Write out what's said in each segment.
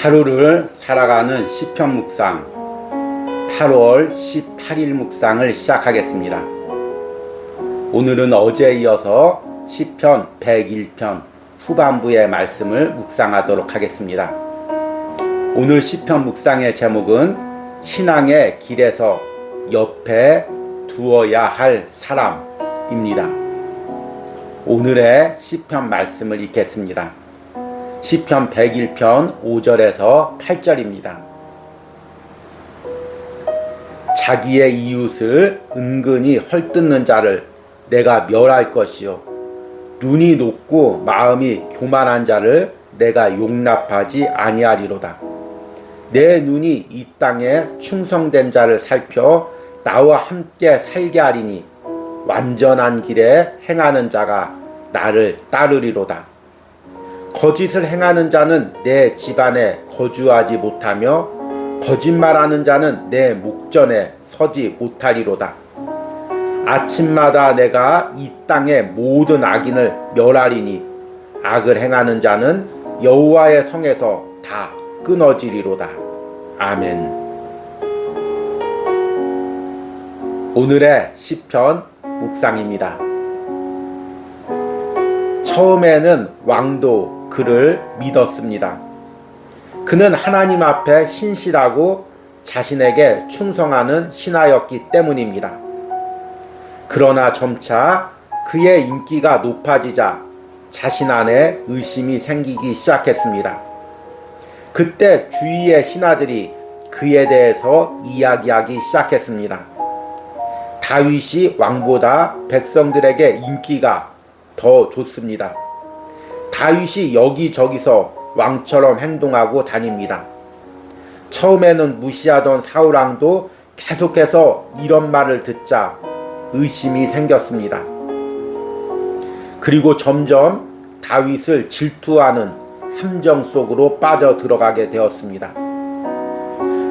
하루를 살아가는 시편 묵상 8월 18일 묵상을 시작하겠습니다. 오늘은 어제에 이어서 시편 101편 후반부의 말씀을 묵상하도록 하겠습니다. 오늘 시편 묵상의 제목은 신앙의 길에서 옆에 두어야 할 사람입니다. 오늘의 시편 말씀을 읽겠습니다. 시편 101편 5절에서 8절입니다. 자기의 이웃을 은근히 헐뜯는 자를 내가 멸할 것이요 눈이 높고 마음이 교만한 자를 내가 용납하지 아니하리로다. 내 눈이 이 땅에 충성된 자를 살펴 나와 함께 살게 하리니 완전한 길에 행하는 자가 나를 따르리로다. 거짓을 행하는 자는 내 집안에 거주하지 못하며 거짓말하는 자는 내 목전에 서지 못하리로다. 아침마다 내가 이 땅의 모든 악인을 멸하리니 악을 행하는 자는 여호와의 성에서 다 끊어지리로다. 아멘. 오늘의 시편 묵상입니다. 처음에는 왕도 그를 믿었습니다. 그는 하나님 앞에 신실하고 자신에게 충성하는 신하였기 때문입니다. 그러나 점차 그의 인기가 높아지자 자신 안에 의심이 생기기 시작했습니다. 그때 주위의 신하들이 그에 대해서 이야기하기 시작했습니다. 다윗이 왕보다 백성들에게 인기가 더 좋습니다. 다윗이 여기저기서 왕처럼 행동하고 다닙니다. 처음에는 무시하던 사울왕도 계속해서 이런 말을 듣자 의심이 생겼습니다. 그리고 점점 다윗을 질투하는 함정 속으로 빠져 들어가게 되었습니다.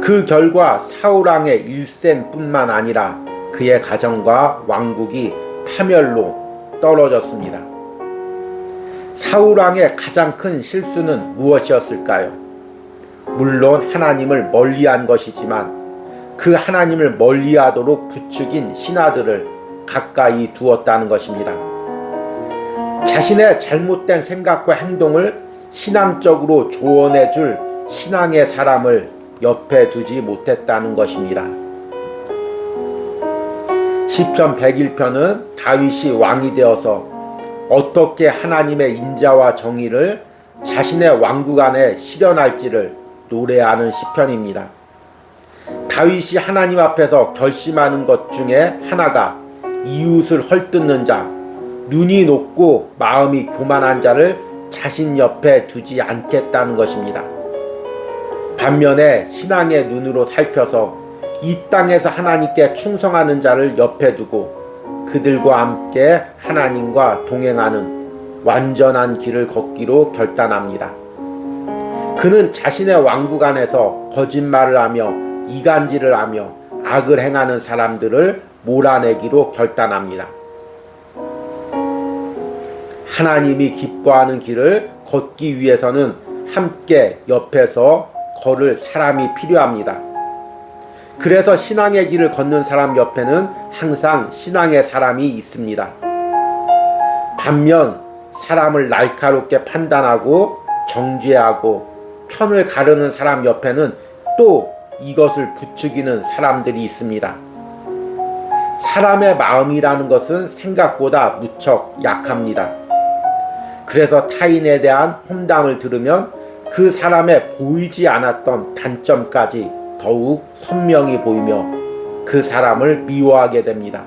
그 결과 사울왕의 일생뿐만 아니라 그의 가정과 왕국이 파멸로 떨어졌습니다. 사울왕의 가장 큰 실수는 무엇이었을까요? 물론 하나님을 멀리한 것이지만 그 하나님을 멀리하도록 부추긴 신하들을 가까이 두었다는 것입니다. 자신의 잘못된 생각과 행동을 신앙적으로 조언해 줄 신앙의 사람을 옆에 두지 못했다는 것입니다. 시편 101편은 다윗이 왕이 되어서 어떻게 하나님의 인자와 정의를 자신의 왕국 안에 실현할지를 노래하는 시편입니다. 다윗이 하나님 앞에서 결심하는 것 중에 하나가 이웃을 헐뜯는 자, 눈이 높고 마음이 교만한 자를 자신 옆에 두지 않겠다는 것입니다. 반면에 신앙의 눈으로 살펴서 이 땅에서 하나님께 충성하는 자를 옆에 두고 그들과 함께 하나님과 동행하는 완전한 길을 걷기로 결단합니다. 그는 자신의 왕국 안에서 거짓말을 하며 이간질을 하며 악을 행하는 사람들을 몰아내기로 결단합니다. 하나님이 기뻐하는 길을 걷기 위해서는 함께 옆에서 걸을 사람이 필요합니다. 그래서 신앙의 길을 걷는 사람 옆에는 항상 신앙의 사람이 있습니다. 반면 사람을 날카롭게 판단하고 정죄하고 편을 가르는 사람 옆에는 또 이것을 부추기는 사람들이 있습니다. 사람의 마음이라는 것은 생각보다 무척 약합니다. 그래서 타인에 대한 험담을 들으면 그 사람의 보이지 않았던 단점까지 더욱 선명히 보이며 그 사람을 미워하게 됩니다.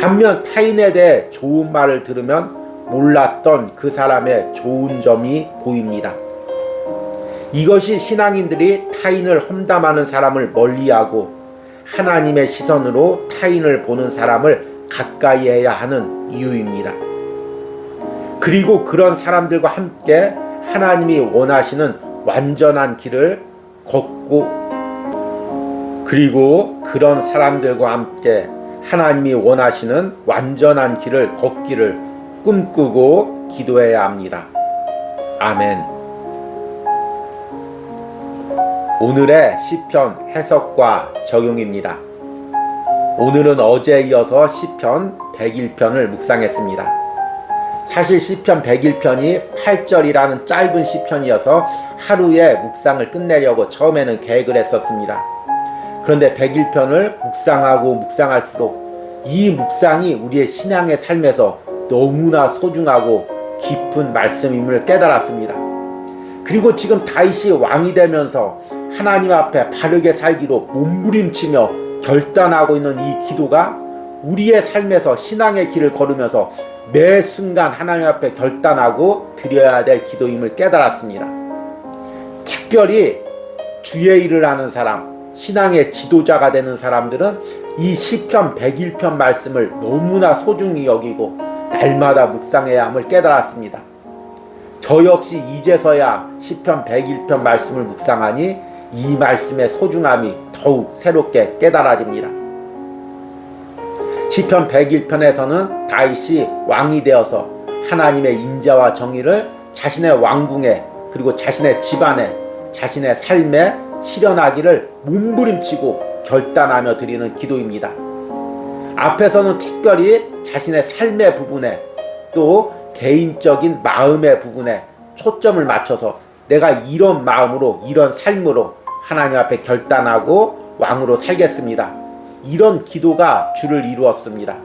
반면 타인에 대해 좋은 말을 들으면 몰랐던 그 사람의 좋은 점이 보입니다. 이것이 신앙인들이 타인을 험담하는 사람을 멀리하고 하나님의 시선으로 타인을 보는 사람을 가까이 해야 하는 이유입니다. 그리고 그런 사람들과 함께 하나님이 원하시는 완전한 길을 걷고 그리고 그런 사람들과 함께 하나님이 원하시는 완전한 길을 걷기를 꿈꾸고 기도해야 합니다. 아멘. 오늘의 시편 해석과 적용입니다. 오늘은 어제에 이어서 시편 101편을 묵상했습니다. 사실 시편 101편이 8절이라는 짧은 시편이어서 하루에 묵상을 끝내려고 처음에는 계획을 했었습니다. 그런데 101편을 묵상하고 묵상할수록 이 묵상이 우리의 신앙의 삶에서 너무나 소중하고 깊은 말씀임을 깨달았습니다. 그리고 지금 다윗이 왕이 되면서 하나님 앞에 바르게 살기로 몸부림치며 결단하고 있는 이 기도가 우리의 삶에서 신앙의 길을 걸으면서 매 순간 하나님 앞에 결단하고 드려야 될 기도임을 깨달았습니다. 특별히 주의 일을 하는 사람, 신앙의 지도자가 되는 사람들은 이 시편 101편 말씀을 너무나 소중히 여기고 날마다 묵상해야 함을 깨달았습니다. 저 역시 이제서야 시편 101편 말씀을 묵상하니 이 말씀의 소중함이 더욱 새롭게 깨달아집니다. 시편 101편에서는 다윗이 왕이 되어서 하나님의 인자와 정의를 자신의 왕궁에 그리고 자신의 집안에 자신의 삶에 실현하기를 몸부림치고 결단하며 드리는 기도입니다. 앞에서는 특별히 자신의 삶의 부분에 또 개인적인 마음의 부분에 초점을 맞춰서 내가 이런 마음으로 이런 삶으로 하나님 앞에 결단하고 왕으로 살겠습니다. 이런 기도가 주를 이루었습니다.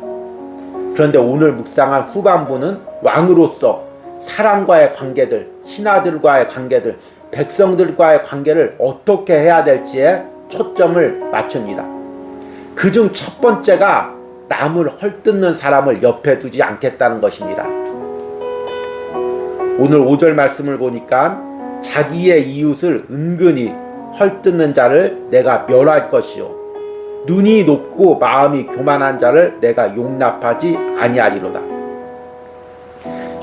그런데 오늘 묵상한 후반부는 왕으로서 사람과의 관계들, 신하들과의 관계들, 백성들과의 관계를 어떻게 해야 될지에 초점을 맞춥니다. 그중 첫 번째가 남을 헐뜯는 사람을 옆에 두지 않겠다는 것입니다. 오늘 5절 말씀을 보니까 자기의 이웃을 은근히 헐뜯는 자를 내가 멸할 것이요 눈이 높고 마음이 교만한 자를 내가 용납하지 아니하리로다.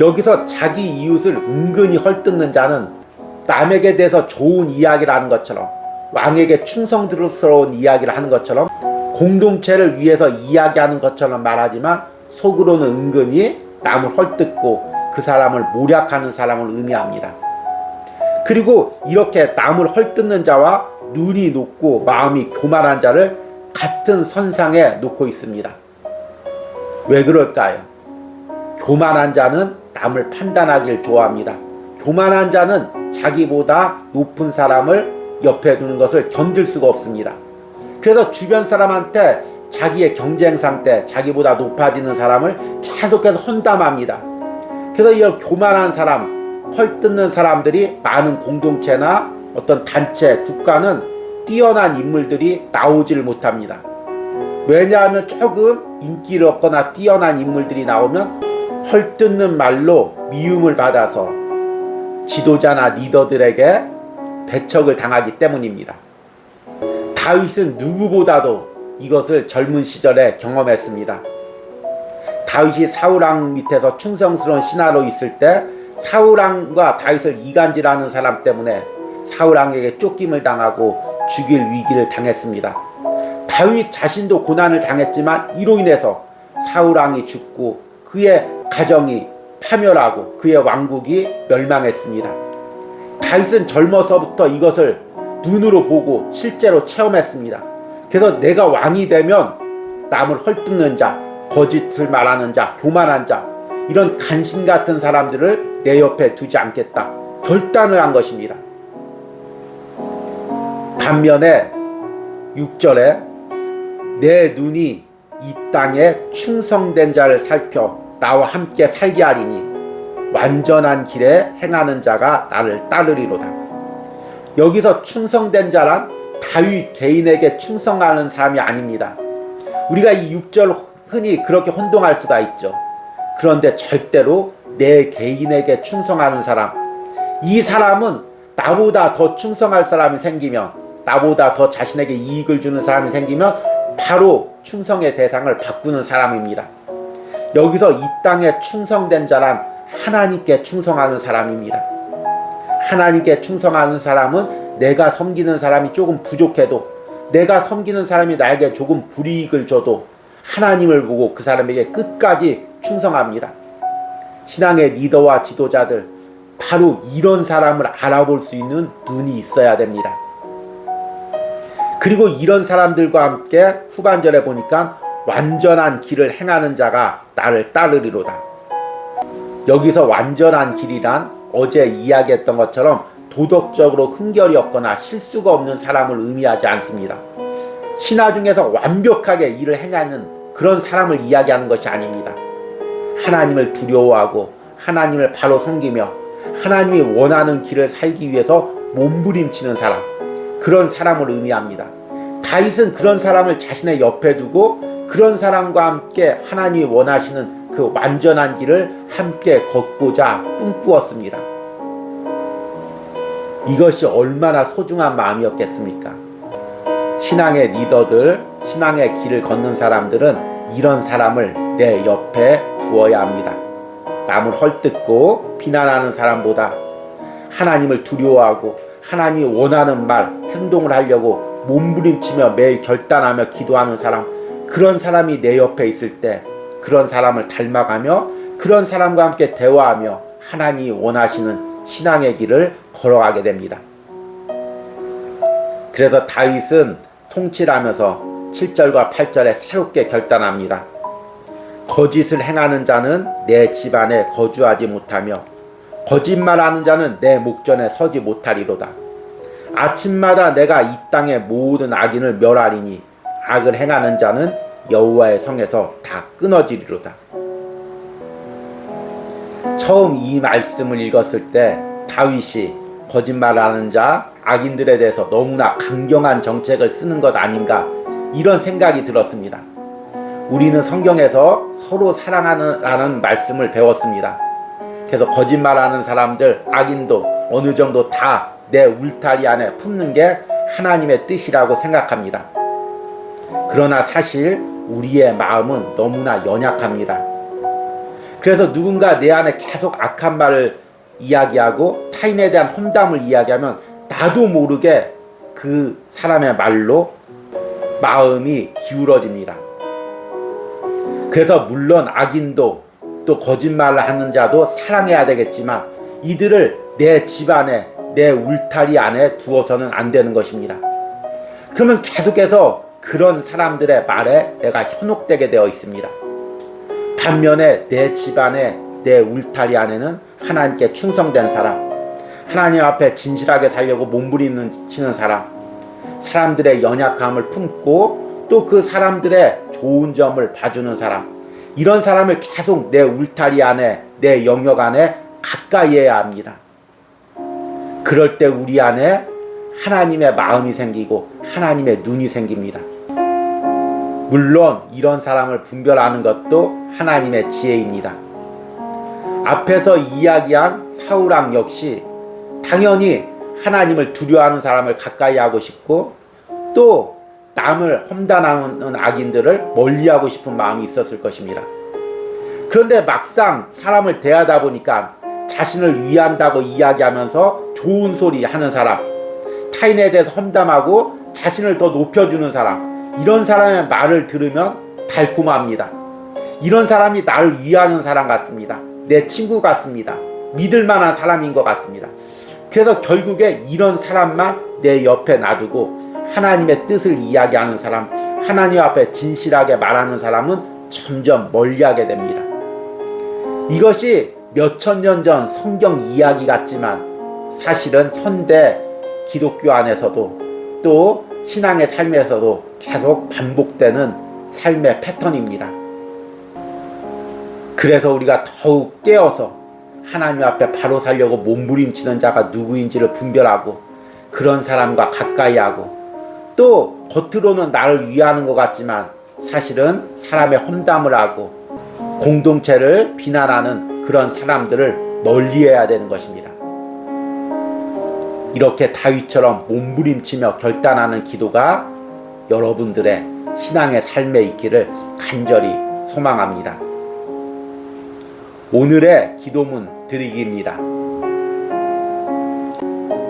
여기서 자기 이웃을 은근히 헐뜯는 자는 남에게 대해서 좋은 이야기를 하는 것처럼 왕에게 충성스러운 이야기를 하는 것처럼 공동체를 위해서 이야기하는 것처럼 말하지만 속으로는 은근히 남을 헐뜯고 그 사람을 모략하는 사람을 의미합니다. 그리고 이렇게 남을 헐뜯는 자와 눈이 높고 마음이 교만한 자를 같은 선상에 놓고 있습니다. 왜 그럴까요? 교만한 자는 남을 판단하길 좋아합니다. 교만한 자는 자기보다 높은 사람을 옆에 두는 것을 견딜 수가 없습니다. 그래서 주변 사람한테 자기의 경쟁상 때 자기보다 높아지는 사람을 계속해서 헌담합니다. 그래서 이 교만한 사람, 헐뜯는 사람들이 많은 공동체나 어떤 단체, 국가는 뛰어난 인물들이 나오질 못합니다. 왜냐하면 조금 인기를 얻거나 뛰어난 인물들이 나오면 헐뜯는 말로 미움을 받아서 지도자나 리더들에게 배척을 당하기 때문입니다. 다윗은 누구보다도 이것을 젊은 시절에 경험했습니다. 다윗이 사울왕 밑에서 충성스러운 신하로 있을 때 사울왕과 다윗을 이간질하는 사람 때문에 사울왕에게 쫓김을 당하고 죽일 위기를 당했습니다. 다윗 자신도 고난을 당했지만 이로 인해서 사울왕이 죽고 그의 가정이 파멸하고 그의 왕국이 멸망했습니다. 다윗은 젊어서부터 이것을 눈으로 보고 실제로 체험했습니다. 그래서 내가 왕이 되면 남을 헐뜯는 자, 거짓을 말하는 자, 교만한 자, 이런 간신 같은 사람들을 내 옆에 두지 않겠다. 결단을 한 것입니다. 반면에 6절에 내 눈이 이 땅에 충성된 자를 살펴 나와 함께 살게 하리니 완전한 길에 행하는 자가 나를 따르리로다. 여기서 충성된 자란 다윗 개인에게 충성하는 사람이 아닙니다. 우리가 이 6절 흔히 그렇게 혼동할 수가 있죠. 그런데 절대로 내 개인에게 충성하는 사람, 이 사람은 나보다 더 충성할 사람이 생기면, 나보다 더 자신에게 이익을 주는 사람이 생기면 바로 충성의 대상을 바꾸는 사람입니다. 여기서 이 땅에 충성된 자란 하나님께 충성하는 사람입니다. 하나님께 충성하는 사람은 내가 섬기는 사람이 조금 부족해도 내가 섬기는 사람이 나에게 조금 불이익을 줘도 하나님을 보고 그 사람에게 끝까지 충성합니다. 신앙의 리더와 지도자들 바로 이런 사람을 알아볼 수 있는 눈이 있어야 됩니다. 그리고 이런 사람들과 함께 후반절에 보니까 완전한 길을 행하는 자가 나를 따르리로다. 여기서 완전한 길이란 어제 이야기했던 것처럼 도덕적으로 흠결이 없거나 실수가 없는 사람을 의미하지 않습니다. 신화 중에서 완벽하게 일을 행하는 그런 사람을 이야기하는 것이 아닙니다. 하나님을 두려워하고 하나님을 바로 섬기며 하나님이 원하는 길을 살기 위해서 몸부림치는 사람 그런 사람을 의미합니다. 다윗은 그런 사람을 자신의 옆에 두고 그런 사람과 함께 하나님이 원하시는 그 완전한 길을 함께 걷고자 꿈꾸었습니다. 이것이 얼마나 소중한 마음이었겠습니까? 신앙의 리더들, 신앙의 길을 걷는 사람들은 이런 사람을 내 옆에 두어야 합니다. 남을 헐뜯고 비난하는 사람보다 하나님을 두려워하고 하나님이 원하는 말, 행동을 하려고 몸부림치며 매일 결단하며 기도하는 사람, 그런 사람이 내 옆에 있을 때 그런 사람을 닮아가며 그런 사람과 함께 대화하며 하나님이 원하시는 신앙의 길을 걸어가게 됩니다. 그래서 다윗은 통치를 하면서 7절과 8절에 새롭게 결단합니다. 거짓을 행하는 자는 내 집안에 거주하지 못하며 거짓말하는 자는 내 목전에 서지 못하리로다. 아침마다 내가 이 땅의 모든 악인을 멸하리니 악을 행하는 자는 여호와의 성에서 다 끊어지리로다. 처음 이 말씀을 읽었을 때 다윗이 거짓말하는 자, 악인들에 대해서 너무나 강경한 정책을 쓰는 것 아닌가 이런 생각이 들었습니다. 우리는 성경에서 서로 사랑하는 말씀을 배웠습니다. 그래서 거짓말하는 사람들, 악인도 어느 정도 다 내 울타리 안에 품는 게 하나님의 뜻이라고 생각합니다. 그러나 사실 우리의 마음은 너무나 연약합니다. 그래서 누군가 내 안에 계속 악한 말을 이야기하고 타인에 대한 험담을 이야기하면 나도 모르게 그 사람의 말로 마음이 기울어집니다. 그래서 물론 악인도 또 거짓말을 하는 자도 사랑해야 되겠지만 이들을 내 집안에 내 울타리 안에 두어서는 안 되는 것입니다. 그러면 계속해서 그런 사람들의 말에 내가 현혹되게 되어 있습니다. 반면에 내 집안에 내 울타리 안에는 하나님께 충성된 사람, 하나님 앞에 진실하게 살려고 몸부림치는 사람, 사람들의 연약함을 품고 또 그 사람들의 좋은 점을 봐주는 사람, 이런 사람을 계속 내 울타리 안에, 내 영역 안에 가까이 해야 합니다. 그럴 때 우리 안에 하나님의 마음이 생기고 하나님의 눈이 생깁니다. 물론 이런 사람을 분별하는 것도 하나님의 지혜입니다. 앞에서 이야기한 사우랑 역시 당연히 하나님을 두려워하는 사람을 가까이 하고 싶고 또 남을 험단하는 악인들을 멀리하고 싶은 마음이 있었을 것입니다. 그런데 막상 사람을 대하다 보니까 자신을 위한다고 이야기하면서 좋은 소리 하는 사람, 타인에 대해서 험담하고 자신을 더 높여주는 사람, 이런 사람의 말을 들으면 달콤합니다. 이런 사람이 나를 위하는 사람 같습니다. 내 친구 같습니다. 믿을 만한 사람인 것 같습니다. 그래서 결국에 이런 사람만 내 옆에 놔두고 하나님의 뜻을 이야기하는 사람, 하나님 앞에 진실하게 말하는 사람은 점점 멀리하게 됩니다. 이것이 몇천 년 전 성경 이야기 같지만 사실은 현대 기독교 안에서도 또 신앙의 삶에서도 계속 반복되는 삶의 패턴입니다. 그래서 우리가 더욱 깨어서 하나님 앞에 바로 살려고 몸부림치는 자가 누구인지를 분별하고 그런 사람과 가까이 하고 또 겉으로는 나를 위하는 것 같지만 사실은 사람의 험담을 하고 공동체를 비난하는 그런 사람들을 멀리해야 되는 것입니다. 이렇게 다윗처럼 몸부림치며 결단하는 기도가 여러분들의 신앙의 삶에 있기를 간절히 소망합니다. 오늘의 기도문 드리기입니다.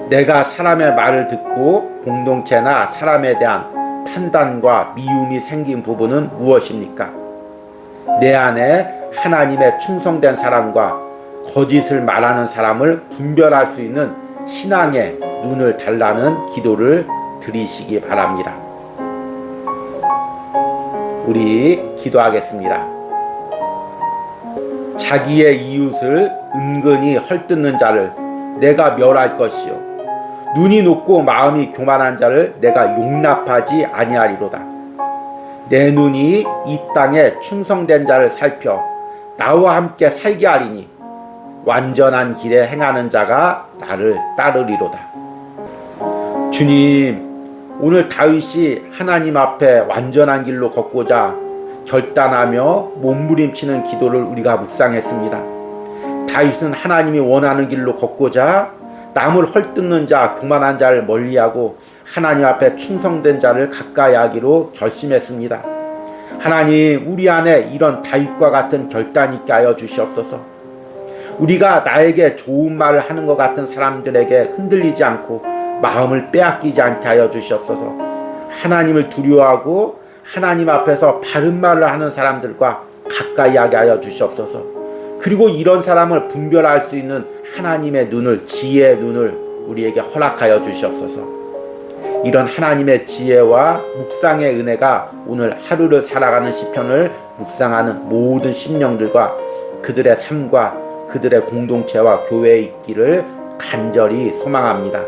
내가 사람의 말을 듣고 공동체나 사람에 대한 판단과 미움이 생긴 부분은 무엇입니까? 내 안에 하나님의 충성된 사람과 거짓을 말하는 사람을 분별할 수 있는 신앙의 눈을 달라는 기도를 드리시기 바랍니다. 우리 기도하겠습니다. 자기의 이웃을 은근히 헐뜯는 자를 내가 멸할 것이요 눈이 높고 마음이 교만한 자를 내가 용납하지 아니하리로다. 내 눈이 이 땅에 충성된 자를 살펴 나와 함께 살게 하리니 완전한 길에 행하는 자가 나를 따르리로다. 주님, 오늘 다윗이 하나님 앞에 완전한 길로 걷고자 결단하며 몸부림치는 기도를 우리가 묵상했습니다. 다윗은 하나님이 원하는 길로 걷고자 남을 헐뜯는 자, 교만한 자를 멀리하고 하나님 앞에 충성된 자를 가까이 하기로 결심했습니다. 하나님, 우리 안에 이런 다윗과 같은 결단이 있게 하여 주시옵소서. 우리가 나에게 좋은 말을 하는 것 같은 사람들에게 흔들리지 않고 마음을 빼앗기지 않게 하여 주시옵소서. 하나님을 두려워하고 하나님 앞에서 바른 말을 하는 사람들과 가까이 하게 하여 주시옵소서. 그리고 이런 사람을 분별할 수 있는 하나님의 눈을 지혜의 눈을 우리에게 허락하여 주시옵소서. 이런 하나님의 지혜와 묵상의 은혜가 오늘 하루를 살아가는 시편을 묵상하는 모든 심령들과 그들의 삶과 그들의 공동체와 교회에 있기를 간절히 소망합니다.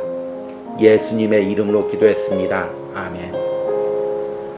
예수님의 이름으로 기도했습니다. 아멘.